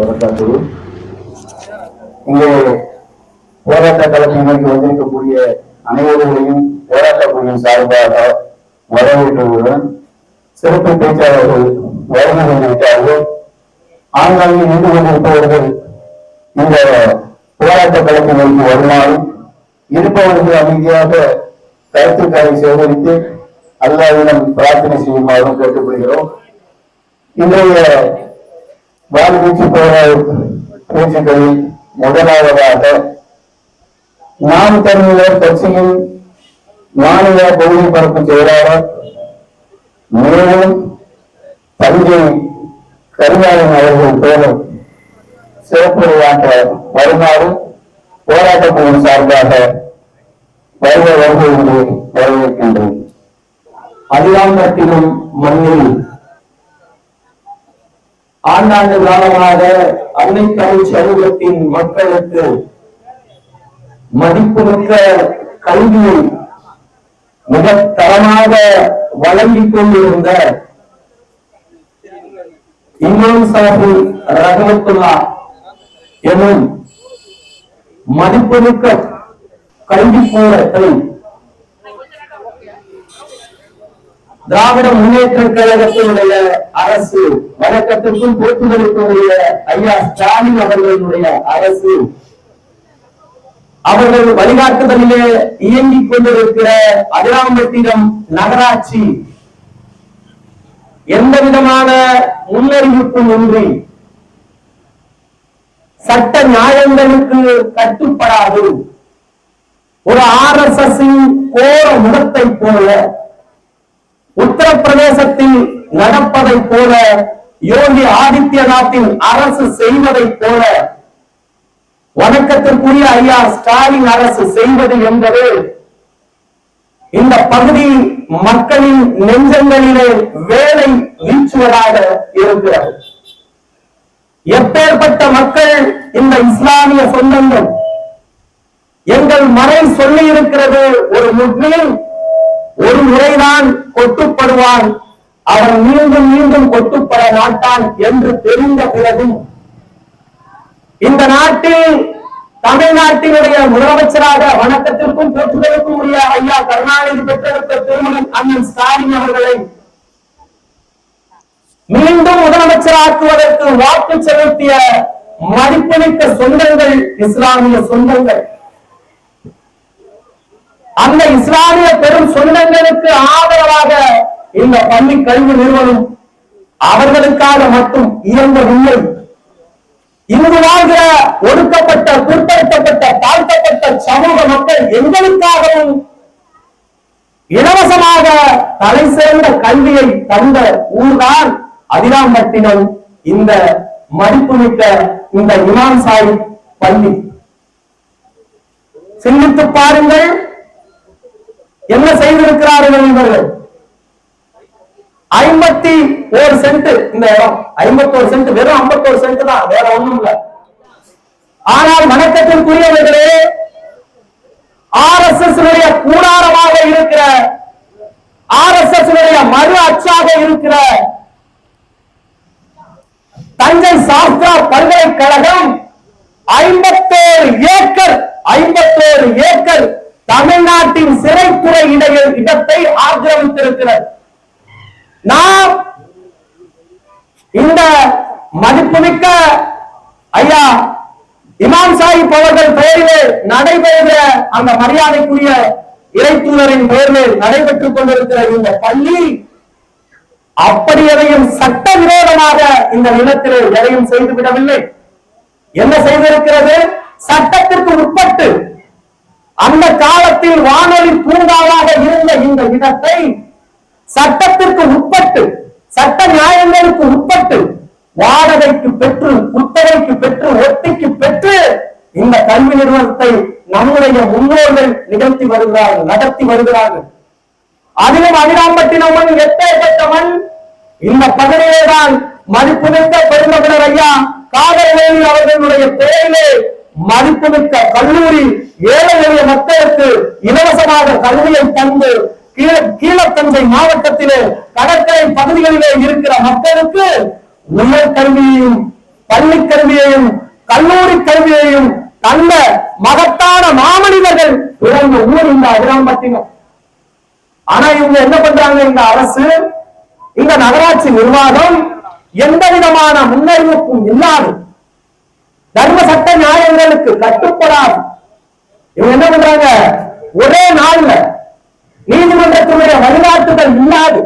வரகாத்து இங்கே போராட்ட வந்திருக்கக்கூடிய அனைவர்களையும் போராட்ட குழுவின் சார்பாக வரவேற்றுடன் சிறப்பு பேச்சாளர்கள் வருகை விட்டார்கள் ஆங்காங்கே நின்று கொண்டிருப்பவர்கள் இந்த போராட்ட கலைஞர்களுக்கு நோக்கி வருமாறும் இருப்பவர்கள் அமைதியாக கருத்துக்களை சேகரித்து அல்லாவிடம் பிரார்த்தனை செய்யுமாறும் கேட்டுக்கொள்கிறோம். இன்றைய வால்மீகி போற பேச்சுக்களில் முதலாவதாக நாம் தமிழர் கட்சியின் மாநில பகுதி பரப்பு செயலாளர் மேலும் தஞ்சை கருணாநிதி அவர்கள் பேரும் சிறப்புரையாற்ற வருமாறு போராட்டக் குழு சார்பாக வருக வருகை என்று வரவேற்கின்றேன். அதிகாரத்திலும் மண்ணில் ஆண்டாண்டு காலமாக அன்னை தமிழ் சமூகத்தின் மக்களுக்கு மதிப்புமிக்க கல்வியை மிக தரமாக வழங்கிக் கொண்டிருந்த இமாம் சாஹி ரஹமத்துல்லா எனும் மதிப்புமிக்க கல்விக்கூடத்தை திராவிட முன்னேற்ற கழகத்தினுடைய அரசு வழக்கத்திற்கும் போக்குவரத்துடைய ஐயா ஸ்டாலின் அவர்களுடைய அரசு. அவர்கள் வழிகாட்டுதலிலே இயங்கிக் கொண்டிருக்கிற அதிராம்பட்டினம் நகராட்சி. எந்த விதமான முன்னறிவிப்பும் இன்றி சட்ட நியாயங்களுக்கு கட்டுப்படாது. ஒரு ஆர் எஸ் எஸ் கோர முடத்தை போல உத்தரப்பிரதேசத்தில் நடப்பதை போல யோகி ஆதித்யநாத்தின் அரசு செய்வதை போல வணக்கத்திற்குரிய ஐயா ஸ்டாலின் அரசு செய்வது என்பது இந்த பகுதி மக்களின் நெஞ்சங்களிலே வேலை வீச்சுவதாக இருக்கிறது. எப்பேற்பட்ட மக்கள் இந்த இஸ்லாமிய சொந்தங்கள் எங்கள் மறை சொல்லி இருக்கிறது ஒரு முஸ்லிம் ஒரு முறைதான் கொட்டுப்படுவான். அவன் மீண்டும் மீண்டும் கொட்டுப்பட மாட்டான் என்று தெரிந்த பிறகும் இந்த நாட்டில் தமிழ்நாட்டினுடைய முதலமைச்சராக வணக்கத்திற்கும் போற்றுதலுக்கும் உரிய ஐயா கருணாநிதி பெற்றெடுத்த திருமணம் அண்ணன் ஸ்டாலின் அவர்களை மீண்டும் முதலமைச்சராக்குவதற்கு வாக்கு செலுத்திய மதிப்புமிக்க சொந்தங்கள் இஸ்லாமிய சொந்தங்கள். அந்த இஸ்லாமிய பெரும் சொந்தங்களுக்கு ஆதரவாக இந்த பள்ளி கல்வி நிறுவனம் அவர்களுக்காக மட்டும் இயங்கவில்லை. இங்கு வாழ்கிற ஒடுக்கப்பட்ட பிற்படுத்தப்பட்ட தாழ்த்தப்பட்ட சமூக மக்கள் எங்களுக்காகவும் இலவசமாக தலை சேர்ந்த கல்வியை தந்த ஊர்தான் அதிராம்பட்டினம் இந்த மதிப்புமிக்க இந்த இமாம் சாஹிப் பள்ளி. சிந்தித்து பாருங்கள் என்ன செய்திருக்கிறார்கள் இவர்கள் ஐம்பத்தி ஒரு சென்ட் இந்த இடம். ஐம்பத்தோரு சென்ட் வெறும் ஐம்பத்தோரு சென்ட் தான் வேற ஒண்ணும் இல்ல. ஆனால் வணக்கத்திற்குரியவர்களே ஆர் எஸ் எஸ் கூடாரமாக இருக்கிற ஆர் எஸ் எஸ் மறு அச்சாக இருக்கிற தஞ்சை சாஸ்திரா பல்கலைக்கழகம் ஐம்பத்தோரு ஏக்கர் ஐம்பத்தோரு ஏக்கர் தமிழ்நாட்டின் சிறைத்துறை இடையில் இடத்தை ஆக்கிரமித்திருக்கிறது நாம் இந்த மதிப்புமிக்க ஐயா இமாம் சாஹிப் அவர்கள் பெயரிலே நடைபெறுகிற அந்த மரியாதைக்குரிய இறைத்தூதரின் பெயரில் நடைபெற்றுக் கொண்டிருக்கிற இந்த பள்ளி அப்படி எதையும் சட்டவிரோதமாக இந்த நிலத்திலே எதையும் செய்துவிடவில்லை. என்ன செய்திருக்கிறது? சட்டத்திற்கு உட்பட்டு அந்த காலத்தில் வானொலி பூங்காவாக இருந்த இந்த இடத்தை சட்டத்திற்கு உட்பட்டு சட்ட நியாயங்களுக்கு உட்பட்டு வாடகைக்கு பெற்று குத்தகைக்கு பெற்று ஒத்திக்கு பெற்று இந்த கல்வி நிறுவனத்தை நம்முடைய முன்னோர்கள் நிகழ்த்தி வருகிறார்கள் நடத்தி வருகிறார்கள். அதிலும் அதிராம்பட்டினம் எத்தேகத்தவன் இந்த பகுதியிலே தான் மதிப்புமிக்க பெருமகனர் ஐயா காதல்வேலி அவர்களுடைய பெயரிலே மதிப்புமிக்க கல்லூரி ஏழை எளிய மக்களுக்கு இலவசமாக கல்வியை தந்து கீழ மாவட்டத்திலே கடற்கரை பகுதிகளிலே இருக்கிற மக்களுக்கு உயர் கல்வியையும் பள்ளி கல்வியையும் கல்லூரி கல்வியையும் தந்த மகத்தான மாமனிதர்கள் பிறந்த ஊர் இந்த அதிராம்பட்டினம் ஆனா இவங்க என்ன பண்றாங்க இந்த அரசு? இந்த நகராட்சி நிர்வாகம் எந்த விதமான முன்னறிவிப்பும் இல்லாது தர்ம சட்ட நியாயங்களுக்கு கட்டுப்படாது. இவங்க என்ன பண்றாங்க? ஒரே நாள்ல நீதிமன்றத்தினுடைய வழிகாட்டுதல் இல்லாது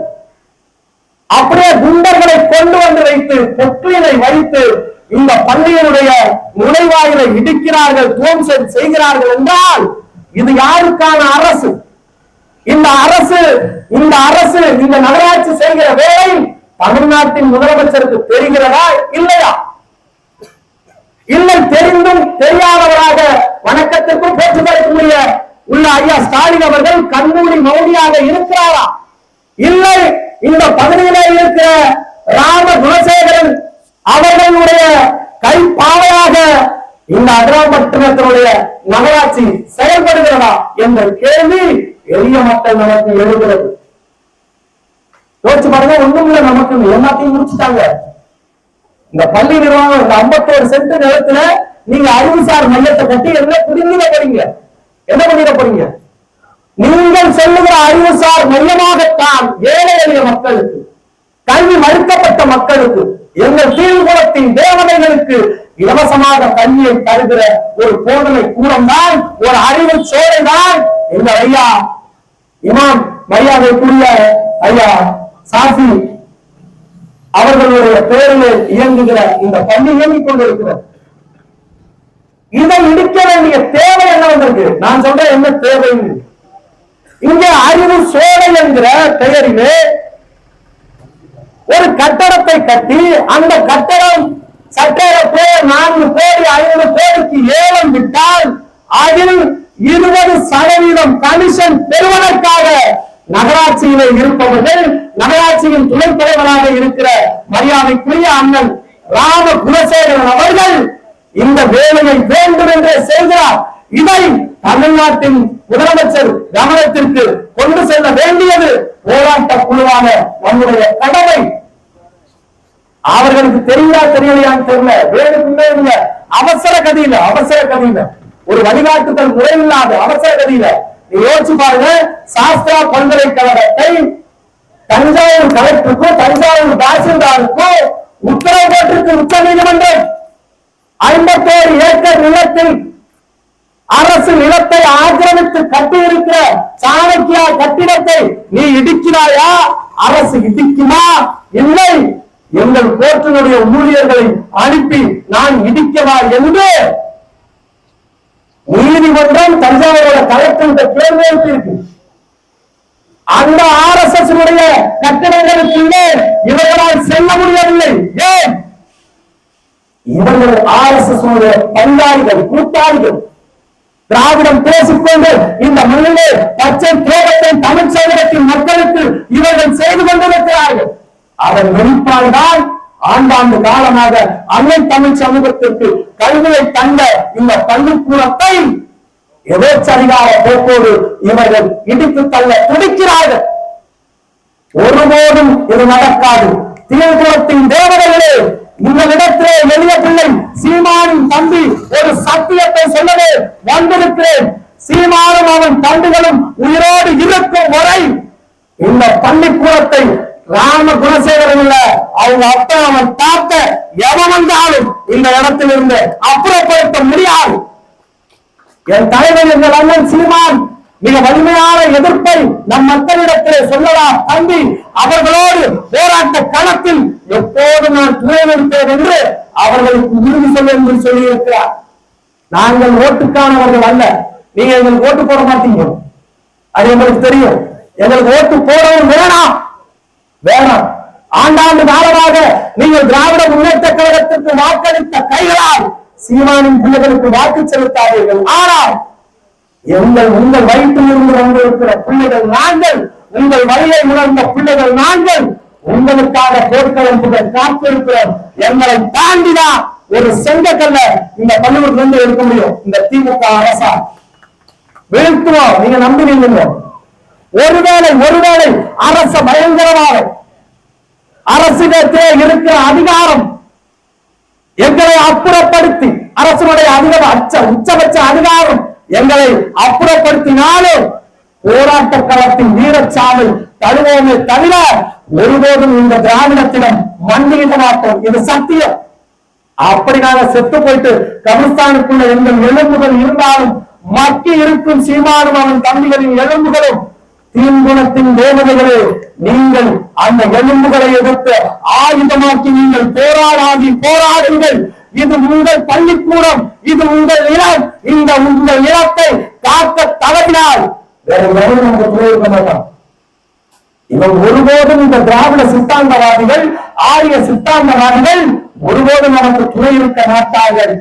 அப்படியே குண்டர்களை கொண்டு வந்து வைத்து பொற்களினை வைத்து இந்த பள்ளியினுடைய நுழைவாயிலை இடிக்கிறார்கள் துவம்சம் செய்கிறார்கள் என்றால் இது யாருக்கான அரசு? இந்த அரசு இந்த அரசு இந்த நகராட்சி செய்கிற வேலை தமிழ்நாட்டின் முதலமைச்சருக்கு தெரிகிறதா இல்லையா? இல்லை தெரிந்தும் தெரியாதவராக வணக்கத்திற்கும் போற்றுதற்குரிய உள்ள ஐயா ஸ்டாலின் அவர்கள் கண்மூடி மௌனியாக இருக்கிறாரா? இல்லை இந்த பகுதியிலே இருக்கிற ராம குணசேகரன் அவர்களுடைய கை பாவையாக இந்த அதிராம்பட்டினத்தினுடைய நகராட்சி செயல்படுகிறதா என்ற கேள்வி எளிய மக்கள் நமக்கு எழுகிறது. யோசிச்சு பாருங்க ஒண்ணும் இல்லை நமக்கு எல்லாத்தையும் முடிச்சுட்டாங்க. இந்த பள்ளி நிர்வாகம் இந்த 51 சென்ட் நிலத்துல நீங்க அறிவுசார் மையத்தை கட்டி என்ன புரிஞ்சுட போறீங்க? என்ன பண்ணிட போறீங்க? நீங்கள் சொல்லுகிற அறிவுசார் மையமாகத்தான் ஏழை எளிய மக்களுக்கு கல்வி மறுக்கப்பட்ட மக்களுக்கு எங்கள் தீவுகுலத்தின் தேவதைகளுக்கு இலவசமாக கல்வியை தருகிற ஒரு போதனை கூடம் தான் ஒரு அறிவு சோலை தான் எங்கள் ஐயா இமாம் மரியாதைக்குரிய ஐயா சாசி அவர்களுடைய பேரில் இயங்குகிற இந்த பள்ளி இயங்கிக் கொண்டிருக்கிறது இதை இடிக்க வேண்டிய தேவை என்ன வந்திருக்கு? நான் சொல்றேன் என்ன தேவை? இங்க அறிவு சோலை என்கிற பெயரிலே ஒரு கட்டடத்தை கட்டி அந்த கட்டடம் சட்டர பேர் நான்கு கோடி ஐநூறு கோடிக்கு ஏலம் விட்டால் அதில் இருபது சதவீதம் கமிஷன் பெறுவதற்காக நகராட்சியில இருப்பவர்கள் நகராட்சியின் துணை தலைவராக இருக்கிற மரியாதைக்குரிய அண்ணன் ராம குலசேகரன் அவர்கள் இந்த வேலையை வேண்டும் என்றே செய்கிறார். இதை தமிழ்நாட்டின் முதலமைச்சர் கவனத்திற்கு கொண்டு செல்ல வேண்டியது போராட்ட குழுவான நம்முடைய கடமை. அவர்களுக்கு தெரியா தெரியலையான்னு தெரியல. வேணுக்குமே இல்ல. அவசர கதியில அவசர கதியில ஒரு வழிகாட்டுதல் முறை இல்லாத அவசர கதியில யோசிச்சு பாருங்க சாஸ்திரா பல்கலைக்கழகத்தை தஞ்சாவூர் கலெக்டருக்கும் தஞ்சாவூர் தாசில்தாருக்கும் உத்தரவு போட்டிருக்கு உச்ச நீதிமன்றம். ஐம்பத்தோரு ஏக்கர் நிலத்தில் அரசு நிலத்தை ஆக்கிரமித்து கட்டி இருக்கிற சாணக்கியா கட்டிடத்தை நீ இடிக்கிறாயா? அரசு இடிக்குமா? இல்லை. எங்கள் கோர்ட்டினுடைய ஊழியர்களை அனுப்பி நான் இடிக்கவா என்று நீதிமன்றம் தஞ்சாவூரோட கலெக்டர் கேள்வி எழுப்பியிருக்கு. அந்த ஆர் எஸ் எஸ் கட்டிடங்களுக்குள்ளே இவர்களால் செல்ல முடியவில்லை. ஏன்? இவர்கள் ஆர் எஸ் எஸ் பங்காளிகள் கூட்டாளிகள். திராவிடம் பேசிக்கொண்டு இந்த மண்ணிலே பச்சை தேவத்தை தமிழ் சேவகத்தின் மக்களுக்கு இவர்கள் செய்து கொண்டிருக்கிறார்கள். அதன் வெளிப்பாடுதான் ஆண்டாண்டு காலமாக அன்னை தமிழ் சமூகத்திற்கு கல்வியை தந்த இந்த பள்ளிக்கூடத்தை எதேச்சதிகார போக்கோடு இவர்கள் இடித்து தள்ள துடிக்கிறார்கள். ஒருபோதும் இது நடக்காது. தீர்குளத்தின் தேவதைகளே இந்த இடத்திலே எளிய பிள்ளை சீமானின் தம்பி ஒரு சத்தியத்தை சொல்லவே வந்திருக்கிறேன். சீமானும் அவன் தண்டுகளும் உயிரோடு இருக்கும் வரை இந்த பள்ளிக்கூடத்தை ராம குணசேகரன் இல்ல அவங்க அப்பா அவன் தாத்த எவன் வந்தாலும் இந்த இடத்திலிருந்து அப்புறப்படுத்த முடியாது. என் தலைவர் எங்கள் அண்ணன் சீமான் மிக வலிமையான எதிர்ப்பை நம் மக்களிடத்திலே சொல்லலாம் தம்பி? அவர்களோடு போராட்ட களத்தில் எப்போது நான் துணை நிற்பேன் என்று அவர்களுக்கு உறுதி சொல்ல என்று சொல்லியிருக்கிறார். நாங்கள் ஓட்டுக்கானவர்கள் அல்ல. நீங்க எங்களுக்கு ஓட்டு போட மாட்டீங்க. அது எங்களுக்கு தெரியும். எங்களுக்கு ஓட்டு போடவும் வேணாம். வேணாம். ஆண்டாண்டு காலமாக நீங்கள் திராவிட முன்னேற்ற கழகத்திற்கு வாக்களித்த கைகளால் சீமானின் பிள்ளைகளுக்கு வாக்கு செலுத்தாதீர்கள். ஆனால் எங்கள் உங்கள் வயிற்றில் இருந்து வந்திருக்கிற பிள்ளைகள் நாங்கள் உங்கள் வழியை உணர்ந்த பிள்ளைகள் நாங்கள் உங்களுக்காக போர்க்களம்புகள் காத்திருக்கிறோம். எங்களை தாண்டிதான் ஒரு செங்கக்கல்ல இந்த பள்ளிக்கூடத்துல இருந்து எடுக்க முடியும். இந்த திமுக அரசா. வீழ்த்துவோம். நீங்க நம்பினீங்க ஒருவேளை ஒருவேளை அரச பயங்கரவாதம் அரசிடத்திலே இருக்கிற அதிகாரம் எங்களை அப்புறப்படுத்தி அரசனுடைய அதிக அச்ச உச்சபட்ச அதிகாரம் எங்களை அப்புறப்படுத்தினாலும் போராட்ட களத்தின் வீரச்சாவை தழுவோமே தவிர ஒருபோதும் இந்த திராவிடத்திடம் மன்னிக்க மாட்டோம். இது சத்தியம். அப்படி நாங்க செத்து போயிட்டு கபிரஸ்தானுக்குள்ள எங்கள் எலும்புகள் இருந்தாலும் மக்கி இருக்கும் சீமானும் அவன் தம்பிகளின் எலும்புகளும் தீங்குணத்தின் தேவதைகளே நீங்கள் அந்த எலும்புகளை எதிர்த்து ஆயுதமாக்கி நீங்கள் போராடாதி போராடுங்கள். இது உங்கள் பள்ளிக்கூடம் இது உங்கள் நிலம் இந்த உங்கள் நிலத்தை காக்க தவறினால் வேற எவரும் நமக்கு துணை மாட்டான் இவன் ஒருபோதும் இந்த திராவிட சித்தாந்தவாதிகள் ஆரிய சித்தாந்தவாதிகள் ஒருபோதும் நமக்கு துணை இருக்க மாட்டார்கள்.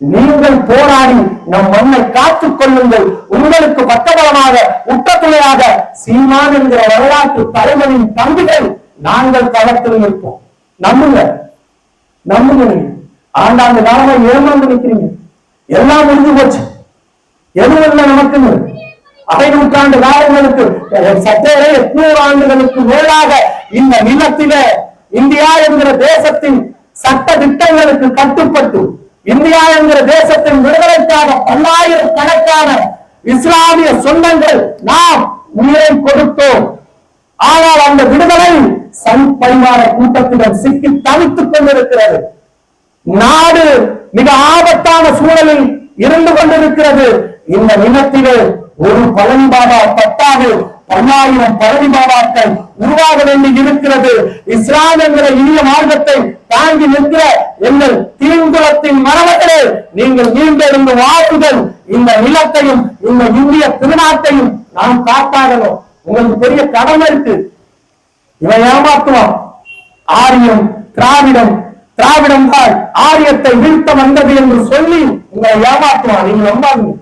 நீங்கள் போராடி நம் மண்ணை காத்துக் கொள்ளுங்கள். உங்களுக்கு பக்கபலமாக உட்டத்துணையாக சீமான் என்கிற வரலாற்று தலைவனின் தம்பிகள் நாங்கள் களத்தில் நிற்போம். நம்புங்க. நம்புங்க. நீங்க ஆண்டாண்டு காலமா ஏமாந்து நிற்கிறீங்க. எல்லாம் முடிஞ்சு போச்சு. எதுவும் இல்லை நமக்குன்னு? அரை நூற்றாண்டு காலங்களுக்கு சற்றே எட்நூறு ஆண்டுகளுக்கு மேலாக இந்த நிலத்திலே இந்தியா என்கிற தேசத்தின் சட்ட திட்டங்களுக்கு கட்டுப்பட்டு இந்தியா என்கிற தேசத்தின் விடுதலைக்காக பல்லாயிரக்கணக்கான இஸ்லாமிய சொந்தங்கள் நாம் உயிரை கொடுத்தோம். ஆனால் அந்த விடுதலை சன் பரிமாற கூட்டத்திடம் சிக்கி தவித்துக் கொண்டிருக்கிறது. நாடு மிக ஆபத்தான சூழலில் இருந்து கொண்டிருக்கிறது. இந்த நிலத்திலே ஒரு பழனிபாபா பத்தாவது பல்லாயிரம் பழனி பாபாக்கள் உருவாக வேண்டி இருக்கிறது. இஸ்லாம் என்கிற இனிய மார்க்கத்தை தாங்கி நிற்கிற எங்கள் தீங்குளத்தின் மரணத்திலே நீங்கள் மீண்டெழுந்து வாருங்கள் இந்த நிலத்தையும் இந்த இந்திய திருநாட்டையும் நாம் காப்பாடணும் உங்களுக்கு பெரிய கடமை இருக்கு. இவன் ஏமாத்துவான் ஆரியம் திராவிடம் திராவிடம் தான் ஆரியத்தை வீழ்த்த வந்தது என்று சொல்லி உங்களை ஏமாத்துவான் நீங்க நம்பாதீங்க.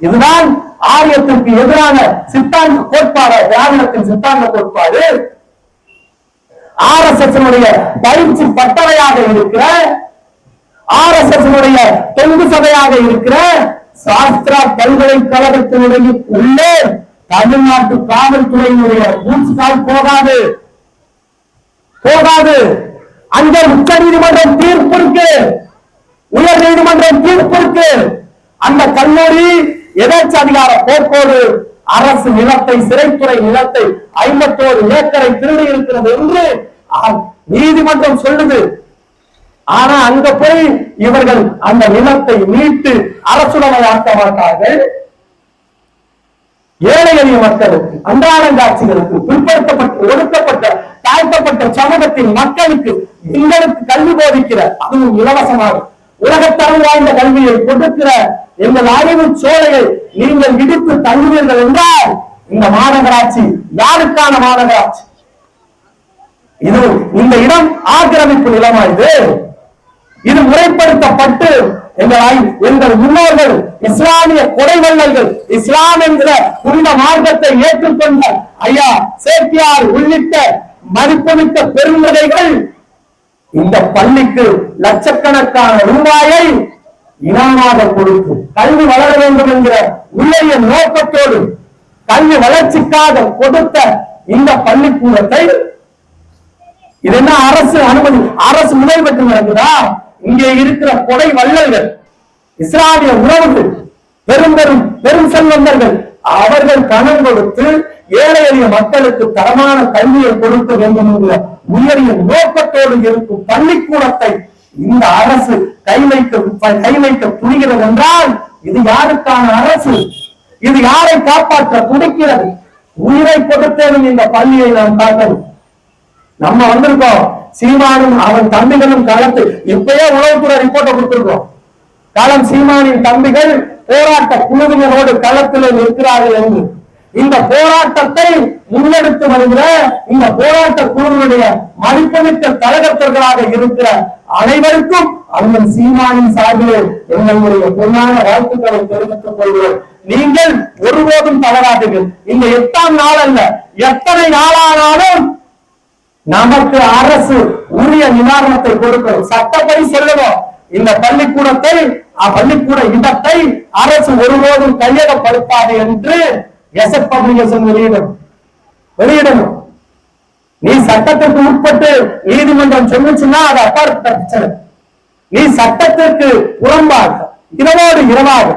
இதுதான் ஆரியத்திற்கு எதிரான சித்தாந்த கோட்பாடு தியாகத்தின் சித்தாந்த கோட்பாடு. ஆர் எஸ் எஸ் பயிற்சி பட்டறையாக இருக்கிற ஆர் எஸ் எஸ் தொங்கு சபையாக இருக்கிற சாஸ்திரா பல்கலைக்கழகத்தினுடைய உள்ளே தமிழ்நாட்டு காவல்துறையினுடைய மூச்சுக்கால் போகாது. போகாது. அந்த உச்ச நீதிமன்றம் தீர்ப்பு இருக்கு. உயர் நீதிமன்றம் தீர்ப்பு இருக்கு. அந்த கல்லூரி எதாச்சும் அதிகார போர்க்கோடு அரசு நிலத்தை சிறைத்துறை நிலத்தை ஐம்பத்தோரு ஏக்கரை திருடி இருக்கிறது என்று நீதிமன்றம் சொல்லுது. ஆனா அங்க போய் இவர்கள் அந்த நிலத்தை மீட்டு அரசுடமையாக்க மாட்டார்கள். ஏழை எளிய மக்களுக்கு அன்றாடங்காட்சிகளுக்கு பிற்படுத்தப்பட்டு ஒடுக்கப்பட்ட தாழ்த்தப்பட்ட சமூகத்தின் மக்களுக்கு எங்களுக்கு கல்வி போதிக்கிற அதுவும் இலவசமாக உலகத்தரம் வாய்ந்த கல்வியை கொடுக்கிற எங்கள் அறிவு சோலைகள் நீங்கள் இடித்து தங்குவீர்கள் என்றால் இந்த மாநகராட்சி யாருக்கான மாநகராட்சி? இது இந்த இடம் ஆக்கிரமிப்பு நிலமா இது? இது முறைப்படுத்தப்பட்டு எங்கள் எங்கள் முன்னோர்கள் இஸ்லாமிய கொடைவள்ளல்கள் இஸ்லாம் என்கிற புனித மார்க்கத்தை ஏற்றுக்கொண்ட ஐயா சேத்தியார் உள்ளிட்ட மதிப்புமிக்க பெருந்தகைகள் இந்த பள்ளிக்கு லட்சக்கணக்கான ரூபாயை இனமாக கொடுத்து கல்வி வளர வேண்டும் என்கிற உள்ளைய நோக்கத்தோடு கல்வி வளர்ச்சிக்காக கொடுத்த இந்த பள்ளிக்கூடத்தை இது என்ன அரசு அனுமதி? அரசு முதல் பெற்று நடக்குதா? இங்கே இருக்கிற கொடை வள்ளல்கள் இஸ்லாமிய உறவுகள் பெரும் பெரும் பெரும் செல்வந்தர்கள் அவர்கள் கணம் கொடுத்து ஏழை எளிய மக்களுக்கு தரமான கல்வியை கொடுக்க வேண்டும் என்கிற உயரிய நோக்கத்தோடு இருக்கும் பள்ளிக்கூடத்தை இந்த அரசு கை வைக்க கை வைக்க துணிகிறது என்றால் இது யாருக்கான அரசு? இது யாரை காப்பாற்ற துடிக்கிறது? உயிரை கொடுத்தேனும் இந்த பள்ளியை நாம் காக்கணும் நம்ம வந்திருக்கோம். சீமானும் அவன் தம்பிகளும் களத்து இப்பயே உளவுத்துறை ரிப்போர்ட்டை கொடுத்திருக்கோம். களம் சீமானின் தம்பிகள் போராட்ட குழுவினரோடு களத்தில் நிற்கிறார்கள் என்று. இந்த போராட்டத்தை முன்னெடுத்து வருகிற இந்த போராட்ட குழுவினுடைய மதிப்புமிக்க தலைவர்களாக இருக்கிற அனைவருக்கும் அண்ணன் சீமானின் சார்பில் எங்களுடைய பொன்னான வாழ்த்துக்களை தெரிவித்துக் கொள்கிறோம். நீங்கள் ஒருபோதும் தவறாதீர்கள். இந்த எட்டாம் நாள் அல்ல எத்தனை நாளானாலும் நமக்கு அரசு உரிய நிவாரணத்தை கொடுக்கணும் சட்டப்படி சொல்லணும் இந்த பள்ளிக்கூடத்தை பள்ளிக்கூட இடத்தை அரசு ஒருபோதும் கையகப்படுத்தாது என்று எசட் பப்ளிகேஷன் வெளியிடணும் வெளியிடணும். நீ சட்டத்திற்கு உட்பட்டு நீதிமன்றம் சொல்லுச்சுன்னா அது அப்பாற்பட்ட பிரச்சனை. நீ சட்டத்திற்கு புறம்பாக இரவோடு இரவாக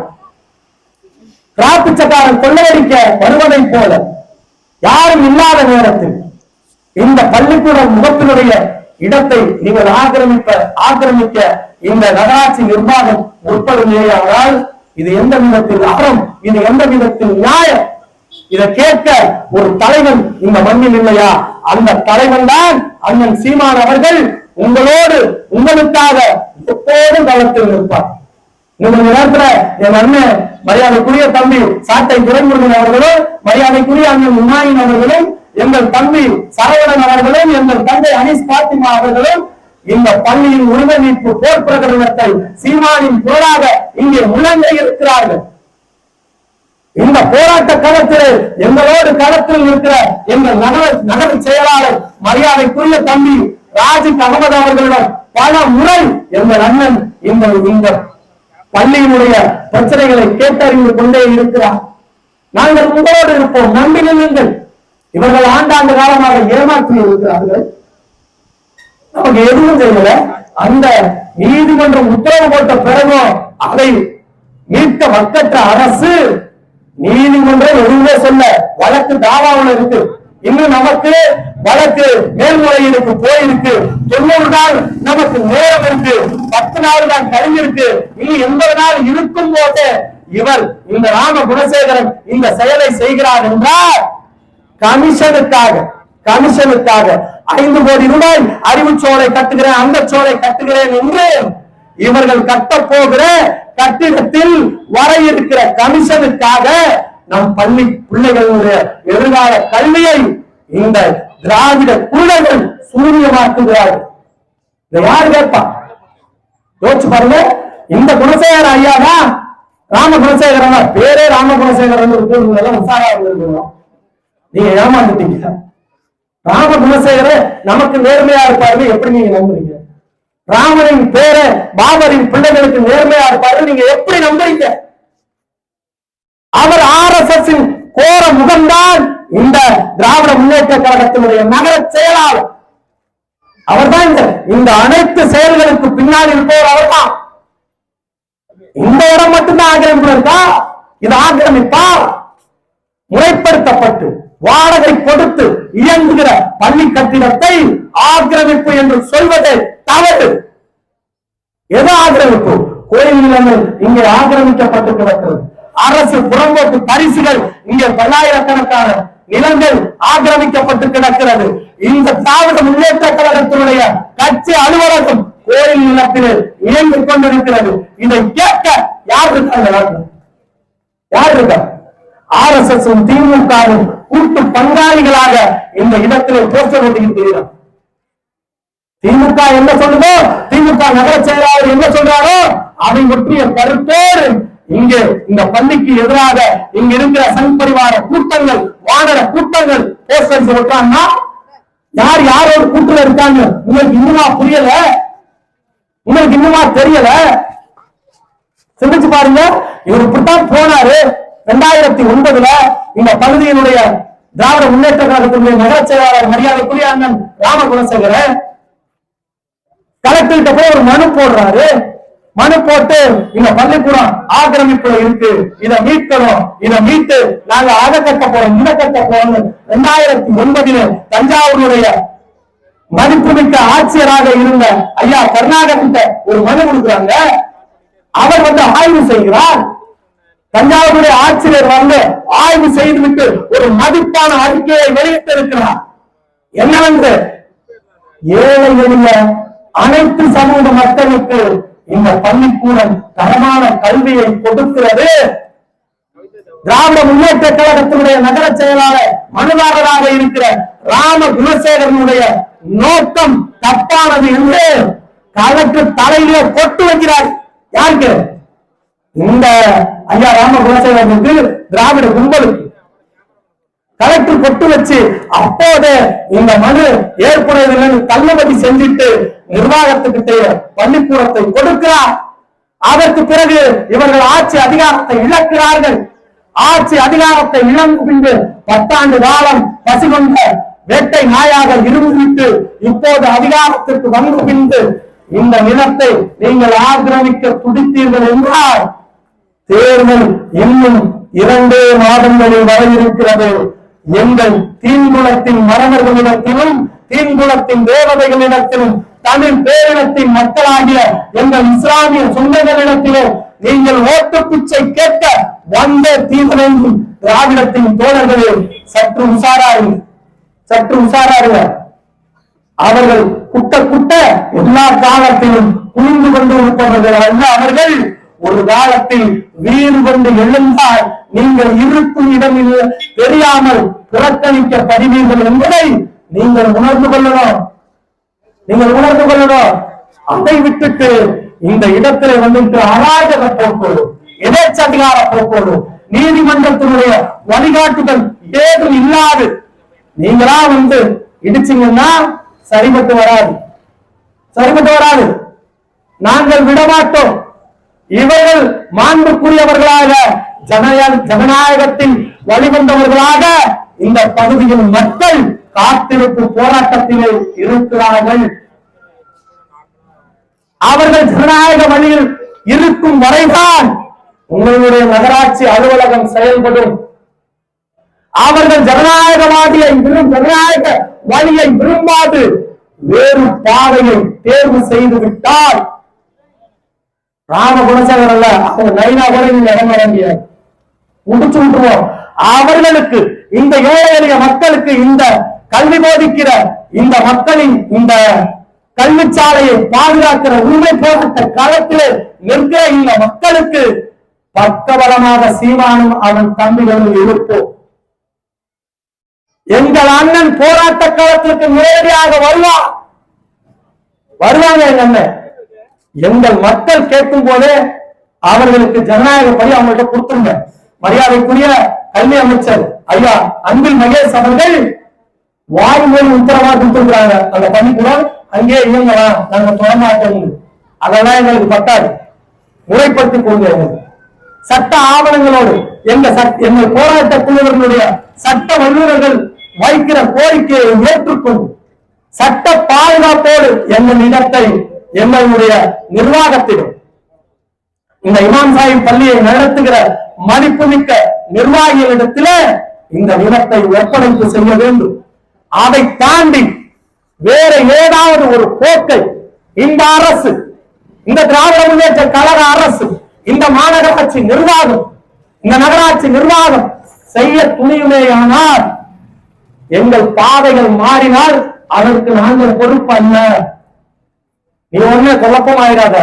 பிராப்பிச்சக்காரன் கொள்ளையடிக்க வருவதை போல யாரும் இல்லாத நேரத்தில் இந்த பள்ளிக்கூட முகப்பினுடைய இடத்தை நீங்கள் ஆக்கிரமிப்ப ஆக்கிரமிக்க இந்த நகராட்சி நிர்வாகம் முற்படுமையானால் இது எந்த விதத்தில் அறம் இது எந்த விதத்தில் நியாயம்? இதை கேட்க ஒரு தலைவன் இந்த மண்ணில் இல்லையா? அந்த தலைவன் தான் அண்ணன் சீமான் அவர்கள். உங்களோடு உங்களுக்காக எப்போதும் களத்தில் நிற்பார். இந்த நேரத்துல என் அண்ணன் மரியாதைக்குரிய தம்பி சாட்டை துரைமுருகன் அவர்களும் மரியாதைக்குரிய அண்ணன் உமாயின் அவர்களும் எங்கள் தம்பி சரவணன் அவர்களும் எங்கள் தந்தை அனீஸ் பாத்திமா அவர்களும் இந்த பள்ளியின் உரிமை மீட்பு போர் பிரகடனத்தை சீமானின் போராக இங்கே முழங்க இருக்கிறார்கள். இந்த போராட்ட களத்தில் எங்களோடு களத்தில் இருக்கிற எங்கள் நகர நகர செயலாளர் மரியாதைக்குரிய தம்பி ராஜிக் அகமது அவர்களிடம் பல முறை எங்கள் அண்ணன் இந்த இந்த பள்ளியினுடைய பிரச்சனைகளை கேட்டறிந்து கொண்டே இருக்கிறார். நாங்கள் உங்களோடு இருப்போம். நம்பி நில்லுங்கள் இவர்கள் ஆண்டாண்டு காலமாக ஏமாற்றி இருக்கிறார்கள். நமக்கு எதுவும் செய்யல அந்த நீதிமன்றம் உத்தரவு போட்ட பிறகும் அதை மீட்க வக்கற்ற அரசு நீதிமன்றம் எதுவுமே சொல்ல வழக்கு தாவாவில் இருக்கு. இன்னும் நமக்கு வழக்கு மேல்முறையீடுக்கு போயிருக்கு. தொண்ணூறு நாள் நமக்கு நேரம் இருக்கு. பத்து நாள் தான் கழிஞ்சிருக்கு. இன்னும் எண்பது நாள் இருக்கும் போது இவர் இந்த ராம குணசேகரன் இந்த செயலை செய்கிறார் என்றால் கமிஷனுக்காக கமிஷனுக்காக ஐந்து கோடி ரூபாய் அறிவு சோலை கட்டுகிறேன் அந்த சோலை கட்டுகிறேன் என்று இவர்கள் கட்ட போகிற கட்டிடத்தில் வர இருக்கிற கமிஷனுக்காக நம் பள்ளி பிள்ளைகளுடைய எதிர்கால கல்வியை இந்த திராவிட குழந்தைகள் சூரியமாக்குகிறார்கள் இதை யார் கேட்பா? யோசிச்சு பாருங்க. இந்த குணசேகர ஐயா தான் ராம குணசேகரன் பேரே ராம குணசேகரன் எல்லாம் உசாரா இருந்திருக்கணும். நீங்க ஏமாந்துட்டீங்க. ராம குணசேகர நமக்கு நேர்மையா இருப்பாரு எப்படி நீங்க நம்புறீங்க? ராமனின் பேரை பாபரின் பிள்ளைகளுக்கு நேர்மையா இருப்பாரு. நீங்க எப்படி நம்புறீங்க? அவர் ஆர் எஸ் எஸ் கோர முகம்தான் இந்த திராவிட முன்னேற்ற கழகத்தினுடைய நகர செயலாளர். அவர்தான் இந்த இந்த அனைத்து செயல்களுக்கு பின்னால் இருப்பவர் அவர்தான். இந்த இடம் மட்டும்தான் ஆக்கிரமிப்பு இருக்கா இது ஆக்கிரமிப்பா? முறைப்படுத்தப்பட்டு வாடகை கொடுத்து இயங்குகிற பள்ளி கட்டிடத்தை ஆக்கிரமிப்பு என்று சொல்வது தவறு. எதோ ஆக்கிரமிப்பு? கோயில் நிலங்கள் இங்கே ஆக்கிரமிக்கப்பட்டு கிடக்கிறது. அரசு புறம்போக்கு பரிசுகள் இங்கே பல்லாயிரக்கணக்கான நிலங்கள் ஆக்கிரமிக்கப்பட்டு கிடக்கிறது. இந்த திராவிட முன்னேற்ற கழகத்தினுடைய கட்சி அலுவலகம் கோயில் நிலத்தில் இயங்கிக் கொண்டிருக்கிறது. இதை கேட்க யார் இருக்காங்க யார் இருக்கா ஆர் எஸ் எஸ் திமுகவும் கூட்டு பங்காளிகளாக இந்த இடத்திலே போஸ்டர் ஓட்டிக்கிட்டு திமுக என்ன சொல்லுதோ? திமுக நகர செயலாளர் என்ன சொல்றாரோ? அதை ஒற்றிய கருத்தோடு இங்கே இந்த பள்ளிக்கு எதிராக இங்க இருக்கிற சங் பரிவார கூட்டங்கள் வானர கூட்டங்கள் போஸ்டர்ஸ் ஒட்டாங்கன்னா யார் யாரோட கூட்டுல இருக்காங்க? உங்களுக்கு இன்னுமா புரியல? உங்களுக்கு இன்னுமா தெரியல? சிந்திச்சு பாருங்க. இவர் இப்படித்தான் போனாரு. ரெண்டாயிரத்தி ஒன்பதுல இந்த பகுதியினுடைய திராவிட முன்னேற்ற கழகத்தினுடைய நகர செயலாளர் மரியாதைக்குரிய அண்ணன் ராமகுணசேகரன் கலெக்டர்கிட்ட போய் ஒரு மனு போடுறாரு. மனு போட்டு இந்த பள்ளிக்கூடம் ஆக்கிரமிப்புல இருக்கு. இதை மீட்கணும். இதை மீட்டு நாங்க அதை கட்ட போறோம். இந்த கட்ட போறோம் ரெண்டாயிரத்தி ஒன்பதுல தஞ்சாவூருடைய மதிப்புமிக்க ஆட்சியராக இருந்த ஐயா கருணாகரன் ஒரு மனு கொடுக்குறாங்க. அவர் வந்து ஆய்வு செய்கிறார். தஞ்சாவூருடைய ஆட்சியர் வந்து ஆய்வு செய்துவிட்டு ஒரு மதிப்பான அறிக்கையை வெளியிட்டிருக்கிறார். என்னவென்று? ஏழைகளில் அனைத்து சமூக மக்களுக்கு இந்த பள்ளிக்கூடம் தரமான கல்வியை கொடுக்கிறது. திராவிட முன்னேற்ற கழகத்தினுடைய நகர செயலாளர் மனுதாரராக இருக்கிற ராம குணசேகரனுடைய நோக்கம் தப்பானது என்று கலெக்டர் தலையிலே கொட்டு வைக்கிறார். யாருக்கு? இந்த ஐயா ராம குணசேகரனுக்கு திராவிட கும்பலுக்கு. கலெக்டர் கொட்டு வச்சு அப்போது இந்த மனு ஏற்புடையதில்லைன்னு தள்ளுபடி செஞ்சுட்டு நிர்வாகத்துக்கு பள்ளிக்கூடத்தை கொடுக்கிறார். அதற்கு பிறகு இவர்கள் ஆட்சி அதிகாரத்தை இழக்கிறார்கள். ஆட்சி அதிகாரத்தை இழந்து பின்பு பத்தாண்டு காலம் பசிகொண்ட வேட்டை நாயாக இருந்துவிட்டு இப்போது அதிகாரத்திற்கு வந்து பின்பு இந்த நிலத்தை நீங்கள் ஆக்கிரமிக்க துடித்தீர்கள் என்றால் தேர்தல் இன்னும் இரண்டே மாதங்களில் வர இருக்கிறது எங்கள் தீன்குளத்தின் மரணர்களிடத்திலும் தீன்குளத்தின் தேவதைகளிடத்திலும் தமிழ் பேரினத்தின் மக்களாகிய எங்கள் இஸ்லாமிய சொந்தங்களிடத்திலே நீங்கள் ஓட்டு பிச்சை கேட்க வந்த தீவிரம் திராவிடத்தின் தோழர்களே சற்று உஷாராருங்க சற்று உசாராருங்க அவர்கள் குட்ட குட்ட எல்லா காலத்திலும் குனிந்து கொண்டு இருப்பவர்கள் அல்ல அவர்கள். ஒரு காலத்தில் வீறு கொண்டு எழுந்தால் நீங்கள் இருக்கும் இடம் தெரியாமல் புறக்கணிக்கப்படுவீர்கள் என்பதை நீங்கள் உணர்ந்து கொள்ளணும். நீங்கள் உணர்ந்து கொள்ளணும். அதை விட்டுட்டு இந்த இடத்துல வந்துட்டு அராஜக போக்கோடு எதேச்சதிகார போக்கோடு நீதிமன்றத்தினுடைய வழிகாட்டுதல் ஏதும் இல்லாது நீங்களா வந்து இடிச்சீங்கன்னா சரிபட்டு வராது. சரிபட்டு வராது. நாங்கள் விடமாட்டோம். இவர்கள் மாண்புக்குரியவர்களாக ஜனநாயகத்தின் ஜனநாயகத்தில் வழிவந்தவர்களாக இந்த பகுதியின் மக்கள் காத்திருப்பு போராட்டத்திலே இருக்கிறார்கள். அவர்கள் ஜனநாயக வழியில் இருக்கும் வரைதான் உங்களுடைய நகராட்சி அலுவலகம் செயல்படும். அவர்கள் ஜனநாயகவாதியை விரும் ஜனநாயக வழியை விரும்பாது. வேறு பாதையை தேர்வு செய்து விட்டால் ராம குணசேகர் அல்ல அவங்க நைனா கூட நீங்க இடம் வர முடியாது முடிச்சு விட்டுருவோம் அவர்களுக்கு இந்த ஏழை எளிய மக்களுக்கு இந்த கல்வி போதிக்கிற இந்த மக்களின் இந்த கல்விச்சாலையை பாதுகாக்கிற உண்மை போராட்ட காலத்தில் நிற்கிற இந்த மக்களுக்கு பக்கபலமாக சீமானும் அவன் தம்பிகளும் இருப்போம். எங்கள் அண்ணன் போராட்ட காலத்திற்கு நேரடியாக வருவா? வருவாங்க எங்க அண்ணன் எங்கள் மக்கள் கேட்கும் போதே அவர்களுக்கு ஜனநாயக படி அவங்கள்ட்ட கொடுத்துருங்க. மரியாதைக்குரிய கல்வி அமைச்சர் ஐயா அன்பில் மகேஷ் அவர்கள் வாய்மொழி உத்தரவா கொடுத்துருக்காங்க அந்த பள்ளிக்கூடம் அங்கே இயங்கலாம் நாங்க தொடமாட்டோம் அதெல்லாம் எங்களுக்கு பத்தாது. முறைப்படுத்திக் கொள்ங்க சட்ட ஆவணங்களோடு எங்க எங்கள் போராட்ட குழுவர்களுடைய சட்ட வல்லுநர்கள் வைக்கிற கோரிக்கையை ஏற்றுக்கொண்டு சட்ட பாதுகாப்போடு எங்கள் இடத்தை எங்களுடைய நிர்வாகத்திலும் இந்த இமாம் சாஹிப் பள்ளியை நடத்துகிற மதிப்புமிக்க நிர்வாகிகளிடத்திலே இந்த நிலத்தை ஒப்படைப்பு செய்ய வேண்டும். அதை தாண்டி வேற ஏதாவது ஒரு போக்கை இந்த அரசு இந்த திராவிட முன்னேற்ற கழக அரசு இந்த மாநகராட்சி நிர்வாகம் இந்த நகராட்சி நிர்வாகம் செய்ய துணியுமேயானால் எங்கள் பாதைகள் மாறினால் அதற்கு நாங்கள் பொறுப்பு அல்ல நீ ஒண்ணு குழப்பம் ஆயிடாத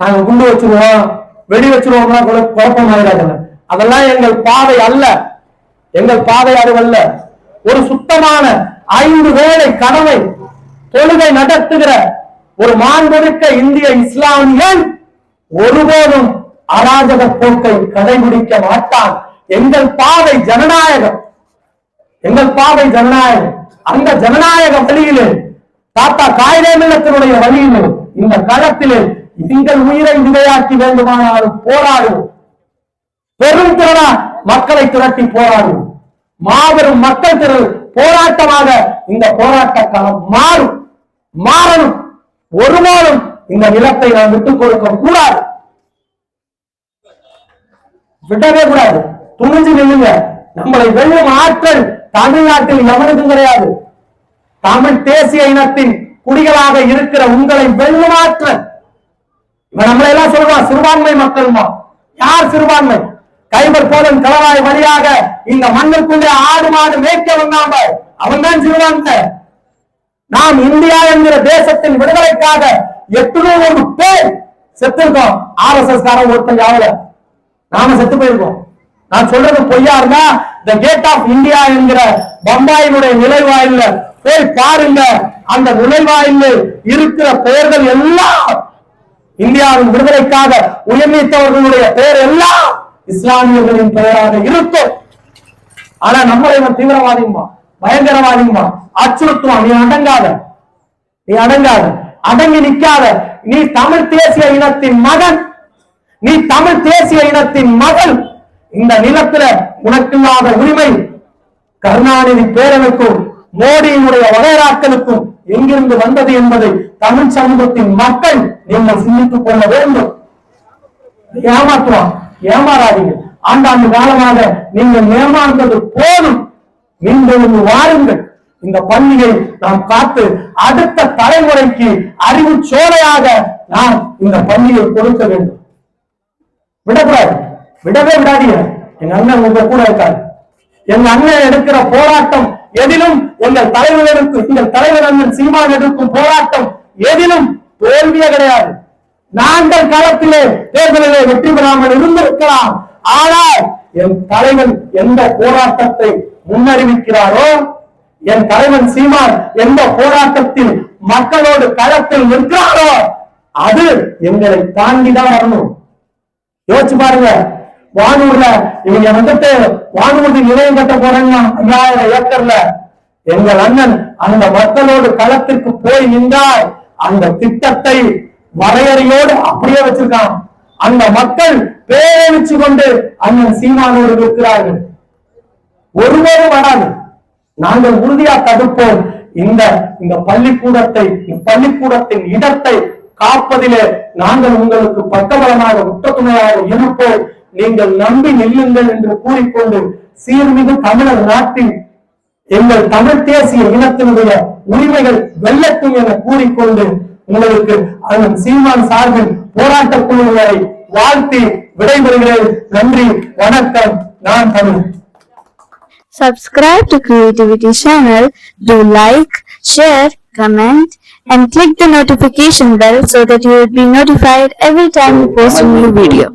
நாங்க குண்டு வச்சிருவோம் வெடி வச்சிருவோம்னா கூட குழப்பம் ஆயிடாத அதெல்லாம் எங்கள் பாதை அல்ல. எங்கள் பாதை அருவல்ல ஒரு சுத்தமான ஐந்து வேளை கடமை தொழுகை நடத்துகிற ஒரு மாண்புமிக்க இந்திய இஸ்லாமியன் ஒருபோதும் அராஜக போக்கை கடைபிடிக்க மாட்டான். எங்கள் பாதை ஜனநாயகம். எங்கள் பாதை ஜனநாயகம். அந்த ஜனநாயக வழியிலே தாத்தா காயிதேமில்லத்தினுடைய வழியிலே இந்த களத்திலே எங்கள் உயிரை விதையாக்கி வேண்டுமானாலும் போராடும். பெரும் திறனா மக்களை திரட்டி போராடும். மாபெரும் மக்கள் திரு போராட்டமாக இந்த போராட்ட காலம் மாறும். மாறணும். ஒரு நாளும் இந்த நிலத்தை நாம் விட்டுக் கொடுக்க கூடாது. விடவே கூடாது. துணிஞ்சு நில்லுங்க. நம்மளை வெல்லும் ஆற்றல் தமிழ்நாட்டில் எவனுக்கும் கிடையாது. தமிழ் தேசிய இனத்தின் குடிகளாக இருக்கிற உங்களை வெல்லும் ஆற்றல். இவன் நம்மளை எல்லாம் சொல்லுவான் சிறுபான்மை மக்கள்மா. யார் சிறுபான்மை? கைபர் போலன் கலவாய் வழியாக இந்த மண்ணுக்குள்ளே ஆடு மாடு மேய்க்க வந்தாங்க அவன் தான் சிறுபான்மை நாம் இந்தியா என்கிற தேசத்தின் விடுதலைக்காக எட்டுநூறு பேர் செத்துருக்கோம். ஆர் எஸ் எஸ் காரன் ஒருத்தன் யாவல நாம செத்து போயிருக்கோம். நான் சொல்றது பொய்யா இருந்தா த கேட் ஆஃப் இந்தியா என்கிற பம்பாயினுடைய நுழைவாயில் போய் பாருங்க. அந்த நுழைவாயில் இருக்கிற பெயர்கள் எல்லாம் இந்தியாவின் விடுதலைக்காக உயர்நீத்தவர்களுடைய பெயர் எல்லாம் இஸ்லாமியர்களின் பெயராக இருக்கும் ஆனா நம்மளை இவன் தீவிரவாதிமா பயங்கரவாதிமா அச்சுறுத்துவான் நீ அடங்காத. நீ அடங்காத. அடங்கி நிக்காத. நீ தமிழ் தேசிய இனத்தின் மகன். நீ தமிழ் தேசிய இனத்தின் மகள். இந்த நிலத்துல உனக்கில்லாத உரிமை கருணாநிதி பேரனுக்கும் மோடியினுடைய வகைராக்களுக்கும் எங்கிருந்து வந்தது என்பதை தமிழ் சமூகத்தின் மக்கள் நீங்கள் சிந்தித்துக் கொள்ள வேண்டும். ஏமாற்றுவான். ஏமாறாதீங்க. ஆண்டாண்டு காலமாக நீங்கள் ஏமாந்தது போதும். நீங்கள் வாருங்கள். இந்த பள்ளியை நாம் காத்து அடுத்த தலைமுறைக்கு அறிவு சோலையாக நாம் இந்த பள்ளியை கொடுக்க வேண்டும். விடக்கூடாது. விடவே விடாதீங்க. எங்க அண்ணன் உங்க கூட இருக்காரு. எங்க அண்ணன் எடுக்கிற போராட்டம் எதிலும் எங்கள் தலைவர் எடுக்கும் எங்கள் தலைவர் அண்ணன் சீமான் எடுக்கும் போராட்டம் எதிலும் தோல்வியே கிடையாது. நாங்கள் களத்திலே தேர்தலிலே வெற்றி பெறாமல் இருந்திருக்கலாம். ஆனால் என் தலைவன் எந்த போராட்டத்தை முன்னறிவிக்கிறாரோ என் தலைவன் சீமான் எந்த போராட்டத்தில் மக்களோடு களத்தில் நிற்கிறாரோ அது எங்களை தாண்டிதான் வரணும் யோசிச்சு பாருங்க வானூர்ல இவங்க வந்துட்டு வானூர்தி நிலையம் கட்ட போறாங்க ஐயாயிரம் ஏக்கர்ல எங்கள் அண்ணன் அந்த மக்களோடு களத்திற்கு போய் நின்றால் அந்த திட்டத்தை வரையறையோடு அப்படியே வச்சிருக்கான். அந்த மக்கள் பேரழிச்சு கொண்டு அண்ணன் சீமானோடு இருக்கிறார்கள். ஒருவரும் வராது. நாங்கள் உறுதியா தடுப்போம். இந்த இந்த பள்ளிக்கூடத்தை பள்ளிக்கூடத்தின் இடத்தை காப்பதிலே நாங்கள் உங்களுக்கு பக்கபலமாக உற்றத்துணையாக இருப்போம். நீங்கள் நம்பி நில்லுங்கள் என்று கூறிக்கொண்டு சீர்மிகு தமிழர் நாட்டின் எங்கள் தமிழ் தேசிய இனத்தினுடைய உரிமைகள் வெல்லட்டும் என கூறிக்கொண்டு உங்களுக்கு அதன் சீமான் சார்பில் போராட்ட குழுவினரை வாழ்த்தி விடைபெறுகிறேன் நன்றி வணக்கம் நான் Tamil Subscribe to Creativity channel, do like, share, comment and click the notification bell so that you will be notified every time we post a new video.